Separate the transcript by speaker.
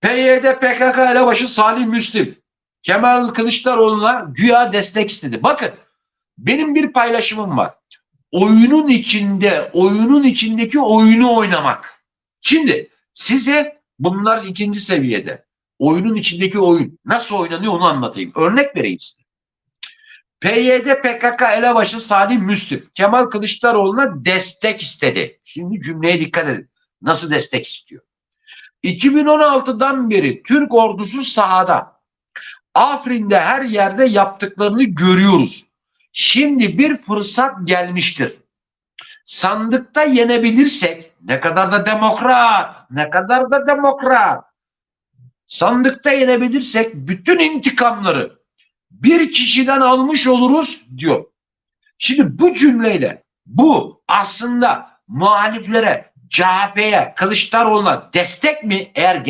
Speaker 1: PYD PKK elebaşı Salih Müslim Kemal Kılıçdaroğlu'na güya destek istedi. Bakın benim bir paylaşımım var. Oyunun içinde, oyunun içindeki oyunu oynamak. Şimdi size bunlar ikinci seviyede. Oyunun içindeki oyun. Nasıl oynanıyor onu anlatayım. Örnek vereyim size. PYD PKK elebaşı Salih Müslim Kemal Kılıçdaroğlu'na destek istedi. Şimdi cümleye dikkat edin. Nasıl destek istiyor? 2016'dan beri Türk ordusu sahada. Afrin'de her yerde yaptıklarını görüyoruz. Şimdi bir fırsat gelmiştir. Sandıkta yenebilirsek ne kadar da demokrat, ne kadar da demokrat. Sandıkta yenebilirsek bütün intikamları bir kişiden almış oluruz diyor. Şimdi bu cümleyle bu aslında muhaliflere, CHP'ye, Kılıçdaroğlu'na destek mi? Eğer